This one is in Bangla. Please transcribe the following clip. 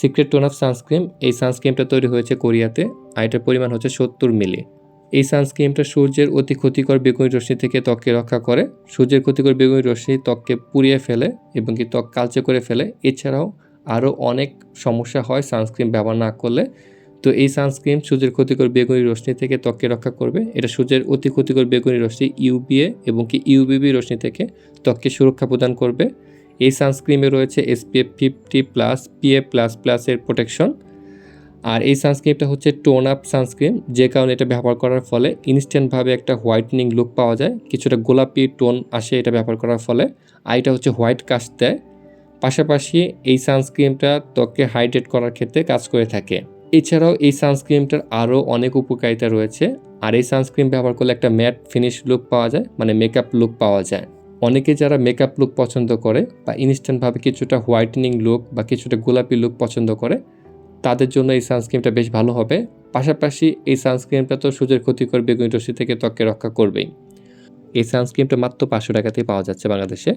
সিক্রেট টোন অফ সানস্ক্রিন এই সানস্ক্রিনটা তৈরি হয়েছে কোরিয়াতে, আর এটার পরিমাণ হচ্ছে সত্তর মিলি। এই সানস্ক্রিনটা সূর্যের অতি ক্ষতিকর বেগুনি রশ্মি থেকে ত্বককে রক্ষা করে। সূর্যের ক্ষতিকর বেগুনি রশ্মি ত্বককে পুড়িয়ে ফেলে এবং কি ত্বক কালচে করে ফেলে। এছাড়াও আরও অনেক সমস্যা হয় সানস্ক্রিন ব্যবহার না করলে। তো এই সানস্ক্রিন সূর্যের ক্ষতিকর বেগুনি রশ্মি থেকে ত্বককে রক্ষা করবে। এটা সূর্যের অতি ক্ষতিকর বেগুনি রশ্মি ইউবিএ এবং কি ইউবিবি রশ্মি থেকে ত্বককে সুরক্ষা প্রদান করবে। এই সানস্ক্রিমে রয়েছে SPF fifty plus PA plus প্লাসের প্রোটেকশন আর এই সানস্ক্রিনটা হচ্ছে টোন আপ সানস্ক্রিন যে কারণে এটা ব্যবহার করার ফলে ইনস্ট্যান্টভাবে একটা হোয়াইটনিং লুক পাওয়া যায়, কিছুটা গোলাপি টোন আসে এটা ব্যবহার করার ফলে। আর এটা হচ্ছে হোয়াইট কাস্ট দেয়। পাশাপাশি এই সানস্ক্রিনটা ত্বককে হাইড্রেট করার ক্ষেত্রে কাজ করে থাকে। এছাড়াও এই সানস্ক্রিনটার আরও অনেক উপকারিতা রয়েছে। আর এই সানস্ক্রিন ব্যবহার করলে একটা ম্যাট ফিনিশ লুক পাওয়া যায় মানে মেকআপ লুক পাওয়া যায়। অনেকে যারা মেকআপ লুক পছন্দ করে বা ইনস্ট্যান্টভাবে কিছুটা হোয়াইটেনিং লুক বা কিছুটা গোলাপি লুক পছন্দ করে, তাদের জন্য এই সানস্ক্রিনটা বেশ ভালো হবে। পাশাপাশি এই সানস্ক্রিমটা তো সূর্যের ক্ষতিকর বেগুনি রশ্মি থেকে ত্বককে রক্ষা করবেই। এই সানস্ক্রিমটা মাত্র পাঁচশো টাকাতেই পাওয়া যাচ্ছে বাংলাদেশে।